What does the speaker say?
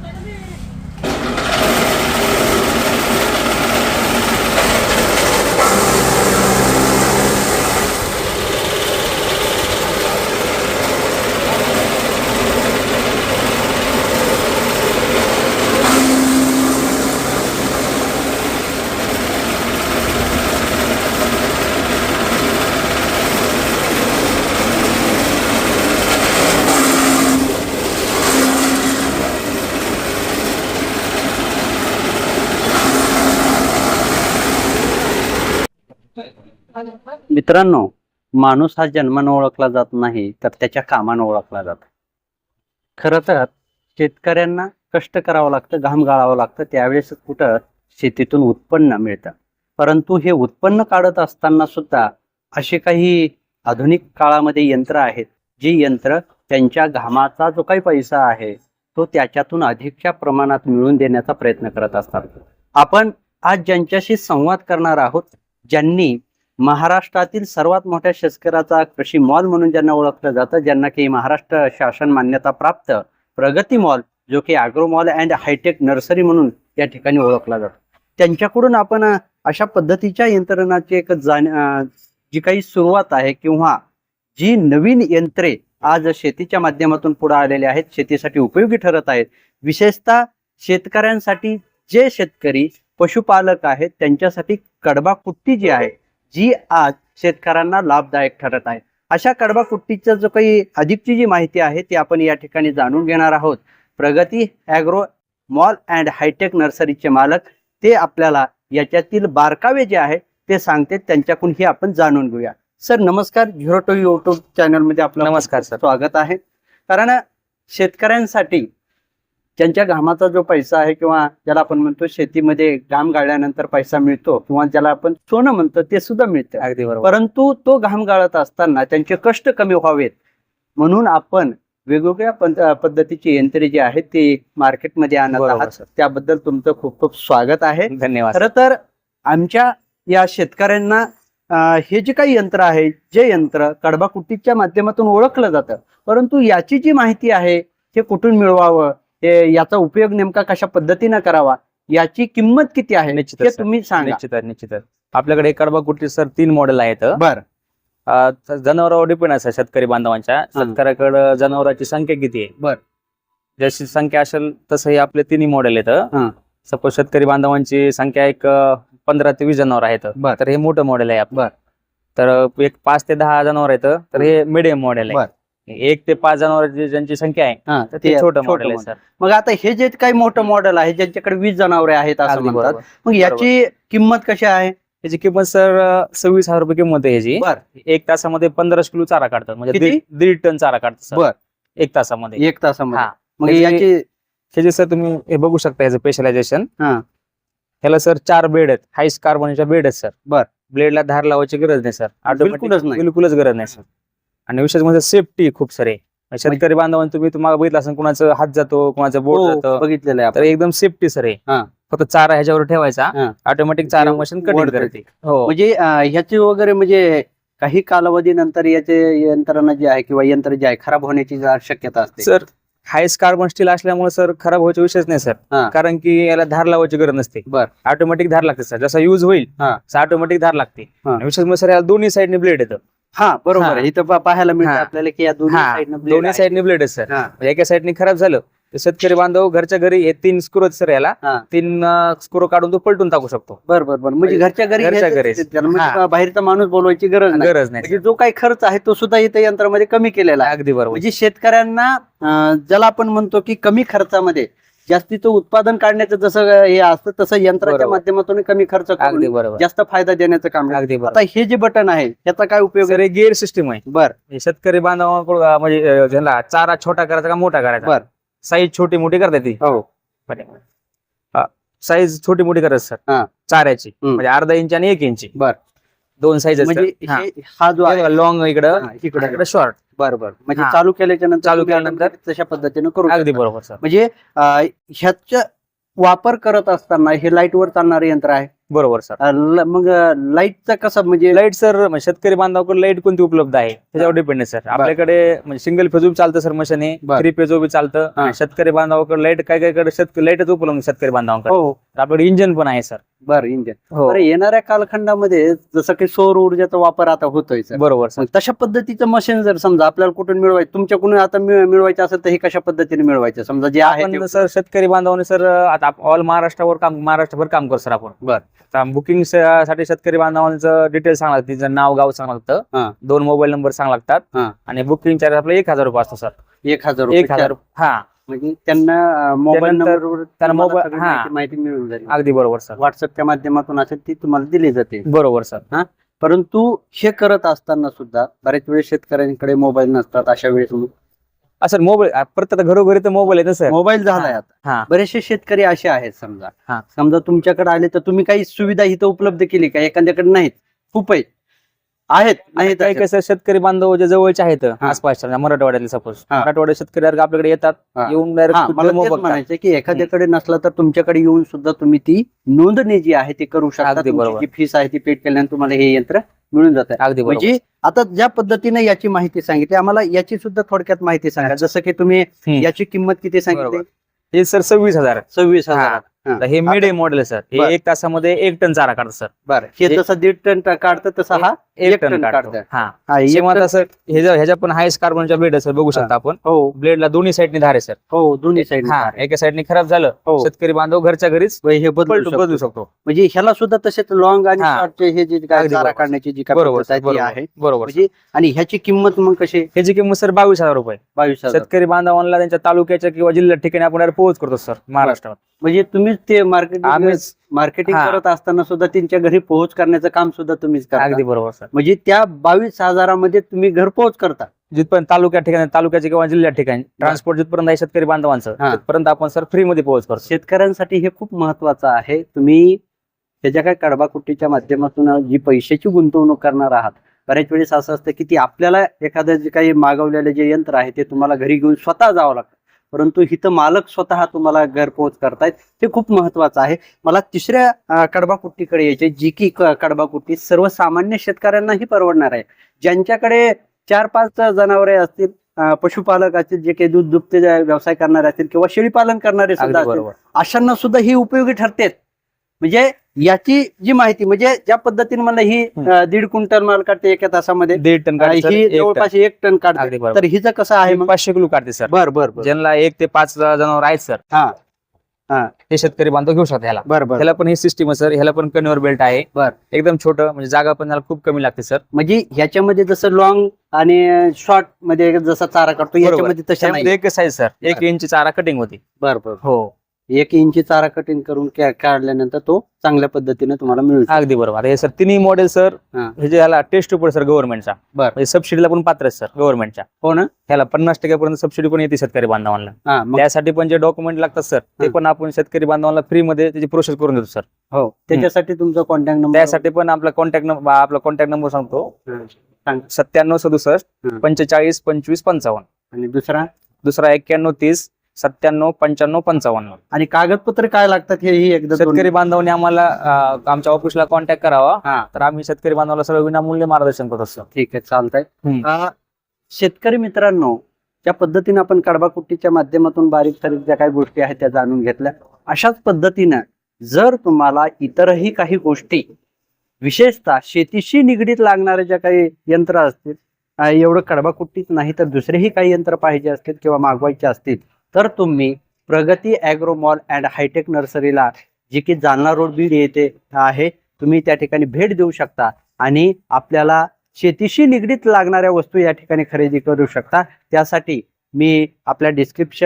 ಕಡಿಮೆ मित्रांनो माणूस हा जन्मानं ओळखला जात नाही तर त्याच्या कामानं ओळखला जातो. खरं तर शेतकऱ्यांना कष्ट करावं लागतं घाम गाळावं लागतं त्यावेळेस कुठं शेतीतून उत्पन्न मिळतं. परंतु हे उत्पन्न काढत असताना सुद्धा असे काही आधुनिक काळामध्ये यंत्र आहेत जी यंत्र त्यांच्या घामाचा जो काही पैसा आहे तो त्याच्यातून अधिकच्या प्रमाणात मिळवून देण्याचा प्रयत्न करत असतात. आपण आज ज्यांच्याशी संवाद करणार आहोत ज्यांनी महाराष्ट्रातील सर्वात मोठ्या शेतकऱ्याचा कृषी मॉल म्हणून ज्यांना ओळखलं जातं ज्यांना की महाराष्ट्र शासन मान्यता प्राप्त प्रगती मॉल जो की agro mall and hitech nursery म्हणून या ठिकाणी ओळखला जातो. त्यांच्याकडून आपण अशा पद्धतीच्या यंत्रणाची एक जाण जी काही सुरुवात आहे किंवा जी नवीन यंत्रे आज शेतीच्या माध्यमातून पुढे आलेले आहेत शेतीसाठी उपयोगी ठरत आहेत विशेषतः शेतकऱ्यांसाठी जे शेतकरी पशुपालक आहेत त्यांच्यासाठी कडबा कुट्टी जी आहे जी आज शेतकऱ्यांना लाभदायक ठरत आहे. अशा कडबा कुट्टीचं जो काही अधिकची जी माहिती आहे ती आपण या ठिकाणी जाणून घेणार आहोत. Pragati agro mall and hitech नर्सरीचे मालक ते आपल्याला याच्यातील बारकावे जे आहे ते सांगते. त्यांच्याकडून हे आपण जाणून घेऊया. सर नमस्कार. झिरो टू युट्यूब चॅनलमध्ये आपलं नमस्कार सर. स्वागत आहे. कारण शेतकऱ्यांसाठी त्यांच्या घामाचा जो पैसा आहे किंवा ज्याला आपण म्हणतो शेतीमध्ये घाम गाळल्यानंतर पैसा मिळतो किंवा ज्याला आपण सोनं म्हणतो ते सुद्धा मिळतं. अगदी बरोबर. परंतु तो घाम गाळत असताना त्यांचे कष्ट कमी व्हावेत. म्हणून आपण वेगवेगळ्या पद्ध- पद्धतीची यंत्रे जी आहेत ती मार्केटमध्ये आणत बरोबर, आहात. सर. त्याबद्दल तुमचं खूप खूप स्वागत आहे. धन्यवाद. खरं तर आमच्या या शेतकऱ्यांना अं, हे जे काही यंत्र आहे जे यंत्र कडबा कुट्टीच्या माध्यमातून ओळखलं जातं. परंतु याची जी माहिती आहे हे कुठून मिळवावं? याचा उपयोग नेमका कशा पद्धतीनं करावा? याची किंमत किती आहे? निश्चितच सर. तुम्ही सांगा. निश्चितच निश्चितच. आपल्याकडे कडबा कुट्टी सर? तीन मॉडेल आहेत. बर. जनावरांवर डिपेंड असतात शेतकरी बांधवांच्या. शेतकऱ्याकडे जनावरांची संख्या किती आहे? बर. जशी संख्या असेल तसं हे आपले तिन्ही मॉडेल. आहेत. सपोज शेतकरी बांधवांची संख्या एक पंधरा ते वीस जनावर आहेत. बर. तर हे मोठं मॉडेल आहे आपलं. बर. तर एक पाच ते दहा जनावर आहेत. तर हे मिडियम मॉडेल आहे. एक ते पाच जनावर ज्यांची संख्या आहे हा तर ते छोटं मॉडेल आहे model. सर मग आता हे जे काही मोठं मॉडेल आहे ज्यांच्याकडे वीस जनावरे आहेत असं अगदी म्हणतात बरोबर. मग याची किंमत कशी आहे? याची किंमत सर सव्वीस हजार रुपये किंमत आहे याची. बर. एक तासामध्ये पंधरा किलो चारा काढतात म्हणजे किती? दीड दीड टन चारा काढतात सर बर. एक तासामध्ये. एक तासामध्ये. हा. मग त्याची- याची ह्याचे सर तुम्ही हे बघू शकता याचं स्पेशलायझेशन हा. ह्याला सर चार बेड आहेत. हाईस कार्बनच्या बेड आहेत सर बर. ब्लेडला धार लावायची गरज नाही सर बिलकुलच नाही. बिलकुलच गरज नाही सर आणि विशेष म्हणजे सेफ्टी खूप सारे शेतकरी बांधवांना तुम्ही तुम्हाला बघितलं असेल कुणाचं हात जातो कुणाचं बोट हो, जातं बघितलेलं आहे. तर एकदम सेफ्टी सर आहे. हा. फक्त चारा ह्याच्यावर ठेवायचा. ऑटोमॅटिक चारा ते मशीन कटिंग वर करते हो. म्हणजे ह्याची वगैरे म्हणजे काही कालावधीनंतर याचे यंत्रणा जे आहे किंवा यंत्र जे आहे खराब होण्याची शक्यता असते. सर हायस्ट कार्बन स्टील असल्यामुळे सर खराब व्हायचा विषयच नाही सर. कारण की याला धार लावायची गरज नसते. बर. ऑटोमॅटिक धार लागते सर. जसा युज होईल ऑटोमॅटिक धार लागते. विशेष म्हणजे सर याला दोन्ही साईडने ब्लेड येतं. हा बरोबर हा. आहे इथं पा- पाहायला मिळतं हा. आपल्याला की या दोन्ही हा, साईडनं blade दोन्ही आहे. साईडने ब्लेड आहेत सर हा, एका साईडने खराब झालं तर शेतकरी बांधव घरच्या घरी हे तीन स्क्रू आहेत सर याला हा. तीन स्क्रू काढून तो पलटून टाकू शकतो बर बर बर म्हणजे घरच्या घरी घरच्या घरीच. त्याला म्हणजे हा. बाहेरचा माणूस बोलवायची गरज नाही गरज नाही म्हणजे जो काही खर्च आहे तो सुद्धा इथं यंत्रामध्ये कमी केलेला आहे अगदी बरोबर म्हणजे शेतकऱ्यांना अं, ज्याला आपण म्हणतो की कमी खर्चामध्ये जास्तीचं उत्पादन काढण्याचं जसं हे असतं तसं यंत्राच्या बरोबर. माध्यमातून कमी खर्च अगदी करून बरोबर. जास्त फायदा देण्याचं काम आहे. अगदी आता हे जे बटन आहे त्याचा काय उपयोग सर आहे? हे गिअर सिस्टीम आहे. बर. हे शेतकरी बांधवांकडून अं, म्हणजे अं, ज्यांना चारा छोटा करायचा का मोठा करायचा? बर. साईज छोटी मोठी करता ती हो. साईज छोटी मोठी करत सर हा. चाऱ्याची. हम्म. म्हणजे अर्धा इंच आणि एक इंची बर. दोन साईज म्हणजे हे- हा जो आहे. लॉंग इकडं हा, इकडं. शॉर्ट बर बर म्हणजे हा. चालू केल्याच्यानंतर चालू केल्यानंतर तशा पद्धतीने करू अगदी. बरोबर सर म्हणजे अं, ह्याचा वापर करत असताना हे लाइट वर चालणारे यंत्र आहे. बरोबर सर मग लाईटचा कसा म्हणजे लाइट सर शेतकरी बांधवाकडे लाइट कोणती उपलब्ध आहे? त्याच्यावर डिपेंड आहे सर आपल्याकडे म्हणजे सिंगल फेज बी चालतं सर मशीन बर. थ्री फेज बी चालतं. हा. शेतकरी बांधवाकडे लाइट काय काय कडे शेतकरी लाईटच उपलब्ध शेतकरी बांधवांकडे. हो. आपल्याकडे इंजिन पण आहे सर बर इंजिन. हो. येणाऱ्या कालखंडामध्ये जसं की सौर ऊर्जेचा वापर आता होतोय सर. बरोबर सर. मग तशा पद्धतीचं मशीन जर समजा आपल्याला कुठून मिळवायचं तुमच्याकडून आता मिळ- मिळवायचं असेल तर हे कशा पद्धतीने मिळवायचं? समजा जे आहे ते- सर शेतकरी बांधवांनी सर आता ऑल महाराष्ट्रावर काम महाराष्ट्रभर काम करतो सर आपण. बर. बुकिंगसाठी शेतकरी बांधवांचं डिटेल सांगा लागतं तिचं नाव गाव सांगा हा. लागतं दोन मोबाईल नंबर सांगा हा. लागतात आणि बुकिंग चार्ज आपला एक हजार रुपये असतो सर. एक हजार रुपये एक हजार चार- हा. म्हणजे त्यांना मोबाईल त्यानंतर नंबर त्यांना मोबाईल- हा. माहिती मिळून जाईल. अगदी बरोबर सर. व्हॉट्सअपच्या माध्यमातून असेल ती तुम्हाला दिली जाते. बरोबर सर. परंतु हे करत असताना सुद्धा बऱ्याच वेळेस शेतकऱ्यांकडे मोबाईल नसतात अशा वेळेस. असं मोबाईल प्रत्येक घरोघरी तर मोबाईल आहे ना सर? मोबाईल झालाय आता. हा. बरेचसे शेतकरी असे आहेत समजा. हा. समजा तुमच्याकडे आले तर तुम्ही काही सुविधा इथं उपलब्ध केली का? एखाद्याकडे नाहीत. खूप आहेत आहेत आहेत काही सर शेतकरी बांधव जे जवळचे आहेत हा. आसपासच्या मराठवाड्यातले सपोज. मराठवाड्यात शेतकरी आपल्याकडे येतात. येऊन डायरेक्ट की एखाद्याकडे नसला तर तुमच्याकडे येऊन सुद्धा तुम्ही ती नोंदणी जी आहे ती करू शकता. फीस आहे ती पेड केल्यानंतर तुम्हाला हे यंत्र मिळून जात. अगदी म्हणजे आता ज्या पद्धतीने याची माहिती सांगितली आम्हाला याची सुद्धा थोडक्यात माहिती सांगा. जसं की तुम्ही. याची किंमत किती सांगितली. हे सर सव्वीस हजार. सव्वीस. हजार. हा. आता हे मिडियम मॉडेल आहे सर. हे एक तासामध्ये एक टन चारा काढतं सर बरं. हे जसं दीड टन काढतं तसं हा एक टन काढतो. हा. सर हे ह्याच्या पण हायस्ट कार्बनच्या ब्लेड आहे सर बघू शकता आपण. हो. ब्लेडला दोन्ही साईडनी धार आहे सर हो दोन्ही साईड हा एका साईडनी खराब झालं हो. शेतकरी बांधव घरच्या घरीच हे बदलू शकतो. म्हणजे ह्याला सुद्धा तसेच लॉंग आणि. शॉर्टचे हे जे चारा. काढण्याची जी काय बरोबर आहे बरोबर. म्हणजे आणि ह्याची किंमत मग कशी? ह्याची किंमत सर बावीस हजार रुपये. बावीस शेतकरी बांधवांना त्यांच्या तालुक्याच्या किंवा जिल्ह्यात ठिकाणी आपण पोहोच करतो सर महाराष्ट्रात म्हणजे तुम्हीच ते मार्केटिंग आम्हीच मार्केटिंग हा. करत असताना सुद्धा त्यांच्या घरी पोहोच करण्याचं काम सुद्धा तुम्हीच करता. अगदी बरोबर सर. म्हणजे त्या बावीस हजारामध्ये तुम्ही घर पोहोच करता. जिथपर्यंत तालुक्या ठिकाणी तालुक्याच्या किंवा जिल्ह्यात ठिकाणी ट्रान्सपोर्ट जिथपर्यंत आहे शेतकरी बांधवांचं हा. तिथपर्यंत आपण सर फ्री मध्ये पोहोच करतो. शेतकऱ्यांसाठी हे खूप महत्वाचं आहे. तुम्ही त्याच्या काय कडबाकुट्टीच्या माध्यमातून जी पैशाची गुंतवणूक करणार आहात बऱ्याच वेळेस असं असतं की ती आपल्याला एखादं जे काही मागवलेलं जे यंत्र आहे ते तुम्हाला घरी घेऊन स्वतः जावं लागतं. परंतु इथं मालक स्वतः तुम्हाला घर पोहोच करतायत. हे खूप महत्वाचं आहे. मला तिसऱ्या कडबाकुट्टीकडे यायचे जी की कडबाकुट्टी सर्वसामान्य शेतकऱ्यांनाही परवडणार आहे. ज्यांच्याकडे चार पाच जनावरे असतील पशुपालक असतील जे काही दूध दुभते व्यवसाय करणारे असतील किंवा शेळीपालन करणारे सुद्धा अशांना सुद्धा ही उपयोगी ठरते म्हणजे याची जी माहिती म्हणजे ज्या पद्धतीने मला ही दीड क्विंटल माल काढते एका तासामध्ये दीड टन काढते, ही एक टन. जवळपास एक टन काढते. तर बरोबर. हिचं कसं आहे पाचशे किलो काढते सर. बर बर ज्यांना एक ते पाच जनावर आहेत सर. हा. हे. शेतकरी बांधव घेऊ शकतात ह्याला. बर बर. ह्याला पण ही सिस्टीम आहे सर. ह्याला पण कन्व्हर बेल्ट आहे. बर. एकदम छोटं म्हणजे जागा पण त्याला खूप कमी लागते सर. म्हणजे ह्याच्यामध्ये जसं लॉंग आणि शॉर्टमध्ये जसा चारा काढतो बरोबर. याच्यामध्ये तशा नाही. त्यामध्ये एक साईज सर. एक. इंची चारा कटिंग होती. बर बर. हो. एक इंची चारा कटिंग करून काढल्यानंतर तो चांगल्या पद्धतीने तुम्हाला मिळू शकतो. अगदी बरोबर हे सर तिन्ही मॉडेल सर हा. हे जे ह्याला टेस्ट उपड सर गव्हर्नमेंटचा बर. म्हणजे सबसिडीला पण पात्र आहे सर गव्हर्नमेंटच्या हो ना ह्याला पन्नास टक्क्यापर्यंत सबसिडी पण येते शेतकरी बांधवांना हा मग त्यासाठी पण जे डॉक्युमेंट लागतात सर ते हा. पण आपण शेतकरी बांधवांना फ्री मध्ये त्याची प्रोसेस करून देतो सर हो त्याच्यासाठी तुमचा कॉन्टॅक्ट नंबर त्यासाठी पण आपला कॉन्टॅक्ट नंबर आपला कॉन्टॅक्ट नंबर सांगतो सांग. सत्त्याण्णव सदुसष्ट. पंचेचाळीस पंचवीस पंचावन्न आणि दुसरा दुसरा एक्क्याण्णव तीस सत्त्याण्णव पंच्याण्णव पंचावन्न. आणि कागदपत्र काय लागतात हे एकदा शेतकरी बांधवांनी आम्हाला अं, आमच्या ऑफिसला कॉन्टॅक्ट करावा. हा. तर आम्ही शेतकरी बांधवाला सर्व विनामूल्य मार्गदर्शन करत असतो. ठीक आहे चालतंय. हम्म. आ, शेतकरी मित्रांनो ज्या पद्धतीने आपण कडबाकुट्टीच्या माध्यमातून बारीक सारीक ज्या काही गोष्टी आहेत त्या जाणून घेतल्या अशाच पद्धतीनं जर तुम्हाला इतरही काही गोष्टी विशेषतः शेतीशी निगडीत लागणाऱ्या ज्या काही यंत्र असतील आ, एवढं कडबाकुट्टीच नाही तर दुसरेही काही यंत्र पाहिजे असतील किंवा मागवायचे असतील तर तुम्ही Pragati agro mall and hitech नर्सरीला जी की जालना रोड बीड येथे आहे तुम्ही त्या ठिकाणी भेट देऊ शकता आणि आपल्याला शेतीशी निगडीत लागणाऱ्या वस्तू या ठिकाणी खरेदी करू शकता. त्यासाठी मी आपल्या डिस्क्रिप्शन